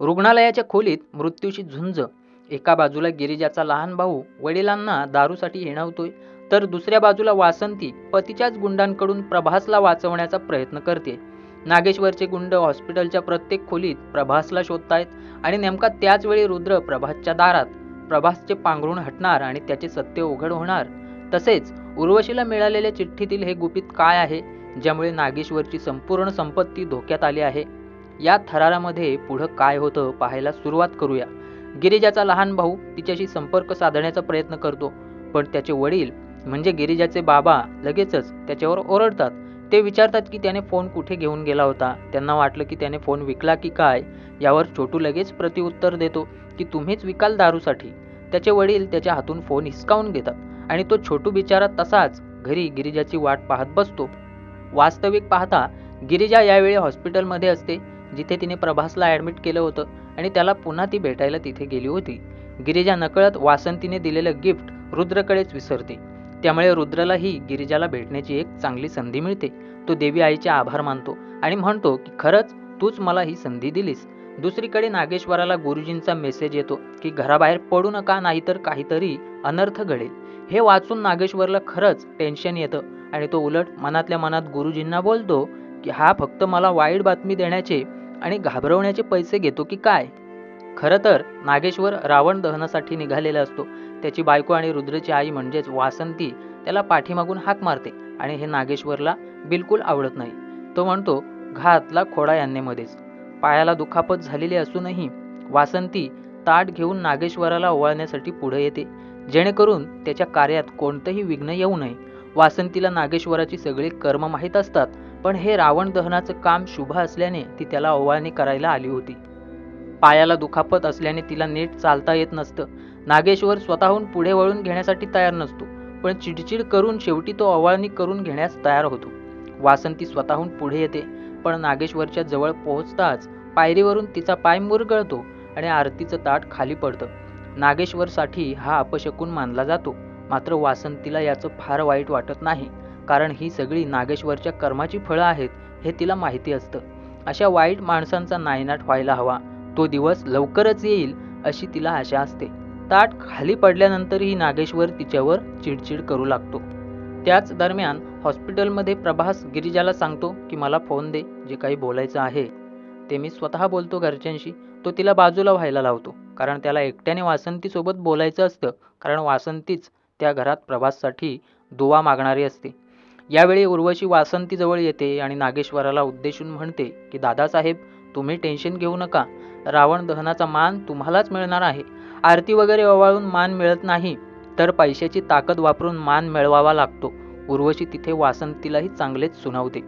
रुग्णालयाच्या खोलीत मृत्यूशी झुंज. एका बाजूला गिरिजाचा लहान भाऊ वडिलांना दारूसाठी हिणवतोय तर दुसऱ्या बाजूला वासंती पतीच्याच गुंडांकडून प्रभासला वाचवण्याचा प्रयत्न करते. नागेश्वरचे गुंड हॉस्पिटलच्या प्रत्येक खोलीत प्रभासला शोधतायत आणि नेमका त्याच वेळी रुद्र प्रभासच्या दारात प्रभासचे पांघरून हटणार आणि त्याचे सत्य उघड होणार. तसेच उर्वशीला मिळालेल्या चिठ्ठीतील हे गुपित काय आहे ज्यामुळे नागेश्वरची संपूर्ण संपत्ती धोक्यात आली आहे? या थरारामध्ये पुढं काय होतं पाहायला सुरुवात करूया. गिरिजाचा लहान भाऊ तिच्याशी संपर्क साधण्याचा प्रयत्न करतो पण त्याचे वडील म्हणजे गिरिजाचे बाबा लगेचच त्याच्यावर ओरडतात. ते विचारतात की त्याने फोन कुठे घेऊन गेला होता? त्यांना वाटलं की त्याने फोन विकला की काय? यावर छोटू लगेच प्रतिउत्तर देतो की तुम्हीच विकाल दारूसाठी. त्याचे वडील त्याच्या हातून फोन हिसकावून घेतात आणि तो छोटू बिचारा तसाच घरी गिरिजाची वाट पाहत बसतो. वास्तविक पाहता गिरिजा यावेळी हॉस्पिटलमध्ये असते जिथे तिने प्रभासला ॲडमिट केलं होतं आणि त्याला पुन्हा ती भेटायला तिथे गेली होती. गिरिजा नकळत वासंतीने दिलेलं गिफ्ट रुद्रकडेच विसरते. त्यामुळे रुद्रलाही गिरिजाला भेटण्याची एक चांगली संधी मिळते. तो देवी आईचे आभार मानतो आणि म्हणतो की खरंच तूच मला ही संधी दिलीस. दुसरीकडे नागेश्वराला गुरुजींचा मेसेज येतो की घराबाहेर पडू नका नाहीतर काहीतरी अनर्थ घडेल. हे वाचून नागेश्वरला खरंच टेन्शन येतं आणि तो उलट मनातल्या मनात गुरुजींना बोलतो की हा फक्त मला वाईट बातमी देण्याचे आणि घाबरवण्याचे पैसे घेतो की काय? खरं तर नागेश्वर रावण दहनासाठी निघालेला असतो. त्याची बायको आणि रुद्रची आई म्हणजेच वासंती त्याला पाठीमागून हाक मारते आणि हे नागेश्वरला बिलकुल आवडत नाही. तो म्हणतो घातला खोडा यांनेमध्येच. पायाला दुखापत झालेली असूनही वासंती ताट घेऊन नागेश्वराला ओवाळण्यासाठी पुढे येते. जेणेकरून त्याच्या कार्यात कोणतंही विघ्न येऊ नये. वासंतीला नागेश्वराची सगळी कर्म माहीत असतात. पण हे रावण दहनाचं काम शुभ असल्याने ती त्याला ओवाळणी करायला आली होती. पायाला दुखापत असल्याने तिला नीट चालता येत नसतं. नागेश्वर स्वतःहून पुढे वळून घेण्यासाठी तयार नसतो पण चिडचिड करून शेवटी तो ओवाळणी करून घेण्यास तयार होतो. वासंती स्वतःहून पुढे येते पण नागेश्वरच्या जवळ पोहोचताच पायरीवरून तिचा पाय मुरगळतो आणि आरतीचं ताट खाली पडतं. नागेश्वरसाठी हा अपशकून मानला जातो मात्र वासंतीला याचं फार वाईट वाटत नाही. कारण ही सगळी नागेश्वरच्या कर्माची फळं आहेत हे तिला माहिती असतं. अशा वाईट माणसांचा नायनाट व्हायला हवा. तो दिवस लवकरच येईल अशी तिला आशा असते. ताट खाली पडल्यानंतरही नागेश्वर तिच्यावर चिडचिड करू लागतो. त्याच दरम्यान हॉस्पिटलमध्ये प्रभास गिरिजाला सांगतो की मला फोन दे जे काही बोलायचं आहे. ते मी स्वतः बोलतो घरच्यांशी. तो तिला बाजूला व्हायला लावतो. कारण त्याला एकट्याने वासंतीसोबत बोलायचं असतं. कारण वासंतीच त्या घरात प्रभाससाठी दुवा मागणारी असते. यावेळी उर्वशी वासंतीजवळ येते आणि नागेश्वराला उद्देशून म्हणते की दादासाहेब तुम्ही टेन्शन घेऊ नका. रावण दहनाचा मान तुम्हालाच मिळणार आहे. आरती वगैरे ओवाळून मान मिळत नाही तर पैशाची ताकद वापरून मान मिळवावा लागतो. उर्वशी तिथे वासंतीलाही चांगलेच सुनावते.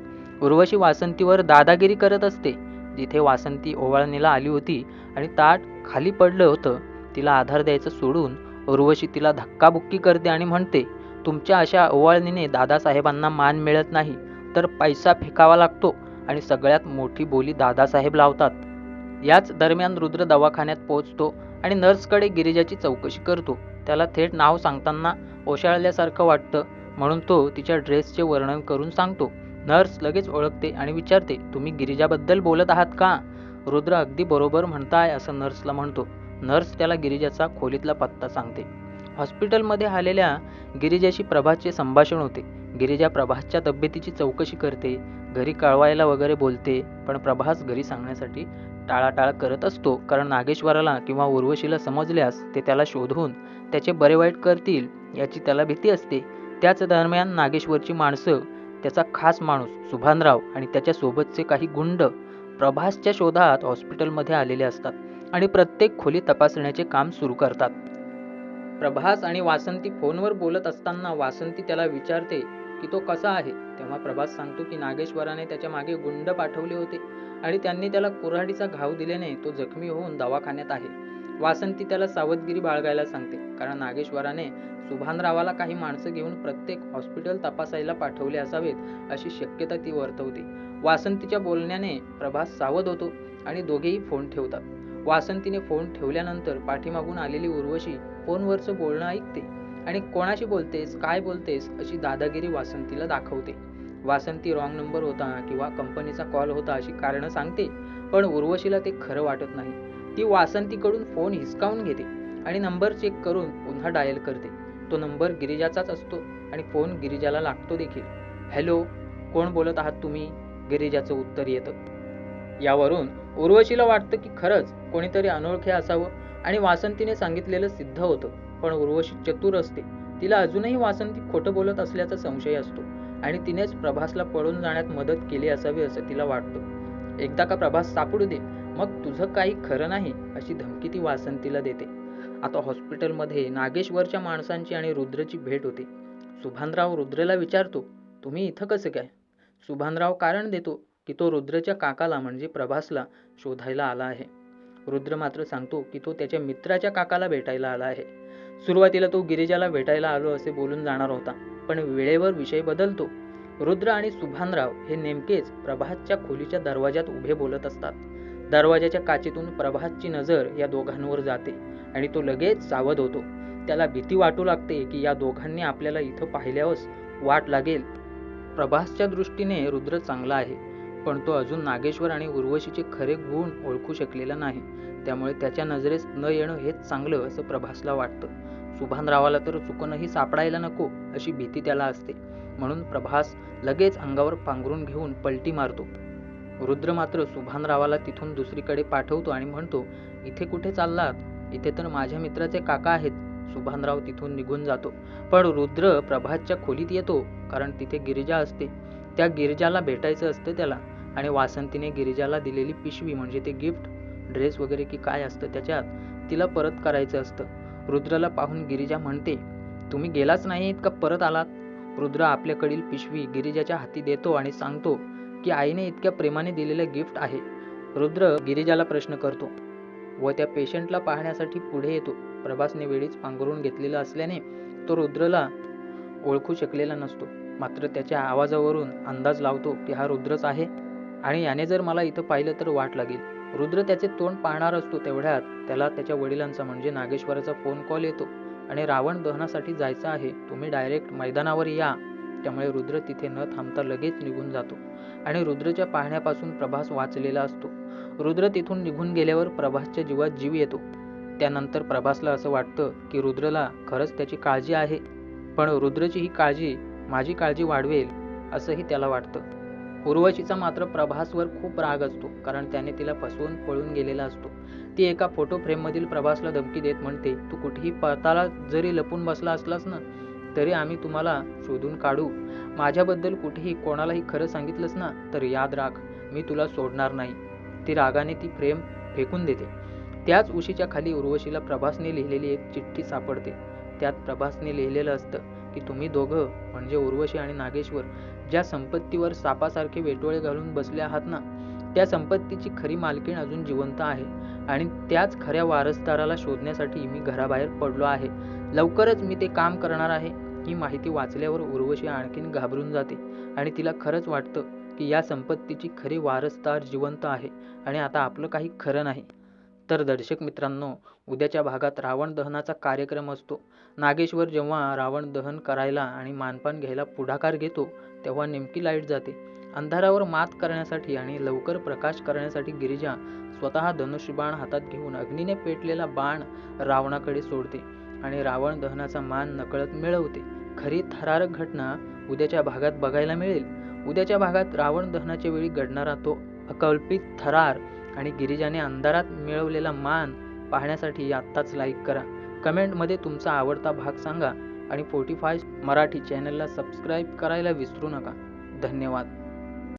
उर्वशी वासंतीवर दादागिरी करत असते. जिथे वासंती ओवाळणीला आली होती आणि ताट खाली पडलं होतं तिला आधार द्यायचं सोडून उर्वशी तिला धक्काबुक्की करते आणि म्हणते तुमच्या अशा ओवाळणीने दादासाहेबांना मान मिळत नाही तर पैसा फेकावा लागतो आणि सगळ्यात मोठी बोली दादासाहेब लावतात. याच दरम्यान रुद्र दवाखान्यात पोहोचतो आणि नर्सकडे गिरिजाची चौकशी करतो. त्याला थेट नाव सांगताना ओशाळल्यासारखं वाटतं म्हणून तो तिच्या ड्रेसचे वर्णन करून सांगतो. नर्स लगेच ओळखते आणि विचारते तुम्ही गिरिजाबद्दल बोलत आहात का? रुद्र अगदी बरोबर म्हणताय असं नर्सला म्हणतो. नर्स त्याला गिरिजाचा खोलीतला पत्ता सांगते. हॉस्पिटलमध्ये आलेल्या गिरिजाशी प्रभासचे संभाषण होते. गिरिजा प्रभासच्या तब्येतीची चौकशी करते घरी कळवायला वगैरे बोलते पण प्रभास घरी सांगण्यासाठी टाळाटाळ करत असतो. कारण नागेश्वराला किंवा उर्वशीला समजल्यास ते त्याला शोधून त्याचे बरे वाईट करतील याची त्याला भीती असते. त्याच दरम्यान नागेश्वरची माणसं त्याचा खास माणूस सुभानराव आणि त्याच्यासोबतचे काही गुंड प्रभासच्या शोधात हॉस्पिटलमध्ये आलेले असतात आणि प्रत्येक खोली तपासण्याचे काम सुरू करतात. प्रभास आणि वासंती फोनवर बोलत असताना वासंती त्याला विचारते की तो कसा आहे? तेव्हा प्रभास सांगतो की नागेश्वराने त्याच्यामागे गुंड पाठवले होते आणि त्यांनी त्याला कुऱ्हाडीचा घाव दिल्याने तो जखमी होऊन दवाखान्यात आहे. वासंती त्याला सावधगिरी बाळगायला सांगते कारण नागेश्वराने सुभानरावाला काही माणसं घेऊन प्रत्येक हॉस्पिटल तपासायला पाठवले असावेत अशी शक्यता ती वर्तवते. वासंतीच्या बोलण्याने प्रभास सावध होतो आणि दोघेही फोन ठेवतात. वासंतीने फोन ठेवल्यानंतर पाठीमागून आलेली उर्वशी फोनवरचं बोलणं ऐकते. आणि कोणाशी बोलतेस काय बोलतेस अशी दादागिरी वासंतीला दाखवते. वासंती रॉंग नंबर होता किंवा कंपनीचा कॉल होता अशी कारणं सांगते पण उर्वशीला ते खरं वाटत नाही. ती वासंतीकडून फोन हिसकावून घेते आणि नंबर चेक करून पुन्हा डायल करते. तो नंबर गिरिजाचाच असतो आणि फोन गिरिजाला लागतो देखील. हॅलो कोण बोलत आहात तुम्ही? गिरिजाचं उत्तर येतं. यावरून उर्वशीला वाटतं की खरंच कोणीतरी अनोळखे असावं आणि वासंतीने सांगितलेलं सिद्ध होतं. पण उर्वशी चतुर असते. तिला अजूनही वासंती खोटं बोलत असल्याचा संशय असतो आणि तिनेच प्रभासला पळून जाण्यात मदत केली असावी असं तिला वाटतं. एकदा का प्रभास सापडू दे मग तुझं काही खरं नाही अशी धमकी ती वासंतीला देते. आता हॉस्पिटलमध्ये नागेश्वरच्या माणसांची आणि रुद्रची भेट होते. सुभानराव रुद्रला विचारतो तुम्ही इथं कसं काय? सुभानराव कारण देतो. की तो रुद्रच्या काकाला म्हणजे प्रभासला शोधायला आला आहे. रुद्र मात्र सांगतो की तो त्याच्या मित्राच्या काकाला भेटायला आला आहे. सुरुवातीला तो गिरिजाला भेटायला आलो असे बोलून जाणार होता पण वेळेवर विषय बदलतो. रुद्र आणि सुभानराव हे नेमकेच प्रभातच्या खोलीच्या दरवाजात उभे बोलत असतात. दरवाजाच्या काचेतून प्रभातची नजर या दोघांवर जाते आणि तो लगेच सावध होतो. त्याला भीती वाटू लागते की या दोघांनी आपल्याला इथं पाहिल्यावरच वाट लागेल. प्रभासच्या दृष्टीने रुद्र चांगला आहे. पण तो अजून नागेश्वर आणि उर्वशीचे खरे गुण ओळखू शकलेला नाही. त्यामुळे त्याच्या नजरेस न येणं हेच चांगलं असं प्रभासला वाटतं. सुभानरावाला तर चुकूनही सापडायला नको अशी भीती त्याला असते. म्हणून प्रभास लगेच अंगावर पांघरून घेऊन पलटी मारतो. रुद्र मात्र सुभानरावाला तिथून दुसरीकडे पाठवतो आणि म्हणतो इथे कुठे चाललात? इथे तर माझ्या मित्राचे काका आहेत. सुभानराव तिथून निघून जातो. पण रुद्र प्रभासच्या खोलीत येतो कारण तिथे गिरिजा असते. त्या गिरिजाला भेटायचं असतं त्याला. आणि वासंतीने गिरिजाला दिलेली पिशवी म्हणजे ते गिफ्ट ड्रेस वगैरे की काय असतं त्याच्यात तिला परत करायचं असतं. रुद्रला पाहून गिरिजा म्हणते तुम्ही गेलाच नाहीत का परत आलात? रुद्र आपल्याकडील पिशवी गिरिजाच्या हाती देतो आणि सांगतो की आईने इतक्या प्रेमाने दिलेलं गिफ्ट आहे. रुद्र गिरिजाला प्रश्न करतो व त्या पेशंटला पाहण्यासाठी पुढे येतो. प्रभासने वेळीच पांघरून घेतलेलं असल्याने तो रुद्रला ओळखू शकलेला नसतो. मात्र त्याच्या आवाजावरून अंदाज लावतो की हा रुद्रच आहे. आणि याने जर मला इथं पाहिलं तर वाट लागेल. रुद्र त्याचे तोंड पाहणार असतो तेवढ्यात. त्याला त्याच्या वडिलांचा म्हणजे नागेश्वराचा फोन कॉल येतो. आणि रावण दहनासाठी जायचं आहे. तुम्ही डायरेक्ट मैदानावर या. त्यामुळे रुद्र तिथे न थांबता लगेच निघून जातो. आणि रुद्रच्या पाहण्यापासून प्रभास वाचलेला असतो. रुद्र तिथून निघून गेल्यावर प्रभासच्या जीवात जीव येतो. त्यानंतर प्रभासला असं वाटतं की रुद्रला खरंच त्याची काळजी आहे. पण रुद्रची ही काळजी माझी काळजी वाढवेल असंही त्याला वाटतं. उर्वशीचा मात्र प्रभासवर खूप राग असतो कारण त्याने तिला फसवून पळून गेलेला असतो. ती एका फोटो फ्रेममधील प्रभासला धमकी देत म्हणते तू कुठेही पळताला जरी लपून बसला असलास ना तरी आम्ही तुम्हाला शोधून काढू. माझ्याबद्दल कुठेही कोणालाही खरं सांगितलंस ना तर याद राख मी तुला सोडणार नाही. ती रागाने ती फ्रेम फेकून देते. त्याच उशीच्या खाली उर्वशीला प्रभासने लिहिलेली एक चिठ्ठी सापडते. त्यात प्रभासने लिहिलेलं असतं की तुम्ही दोघं म्हणजे उर्वशी आणि नागेश्वर ज्या संपत्तीवर सापासारखे वेटोळे घालून बसले आहात ना त्या संपत्तीची खरी मालकीण अजून जिवंत आहे आणि त्याच खऱ्या वारसदाराला शोधण्यासाठी मी घराबाहेर पडलो आहे. लवकरच मी ते काम करणार आहे ही माहिती वाचल्यावर उर्वशी आणखीन घाबरून जाते आणि तिला खरंच वाटतं की या संपत्तीची खरी वारसदार जिवंत आहे आणि आता आपलं काही खरं नाही. तर दर्शक मित्रांनो उद्याच्या भागात रावण दहनाचा कार्यक्रम असतो. नागेश्वर जेव्हा रावण दहन करायला आणि मानपान घ्यायला पुढाकार घेतो तेव्हा नेमकी लाइट जाते. अंधारावर मात करण्यासाठी आणि लवकर प्रकाश करण्यासाठी गिरिजा स्वतः धनुष्यबाण हातात घेऊन अग्नीने पेटलेला बाण रावणाकडे सोडते आणि रावण दहनाचा मान नकळत मिळवते. खरी थरारक घटना उद्याच्या भागात बघायला मिळेल. उद्याच्या भागात रावण दहनाच्या वेळी घडणारा तो अकल्पित थरार आणि गिरिजाने अंधारात मिळवलेला मान पाहण्यासाठी आत्ताच लाईक करा. कमेंटमध्ये तुमचा आवडता भाग सांगा आणि फोर्टी फाय मराठी चॅनलला सबस्क्राईब करायला विसरू नका. धन्यवाद.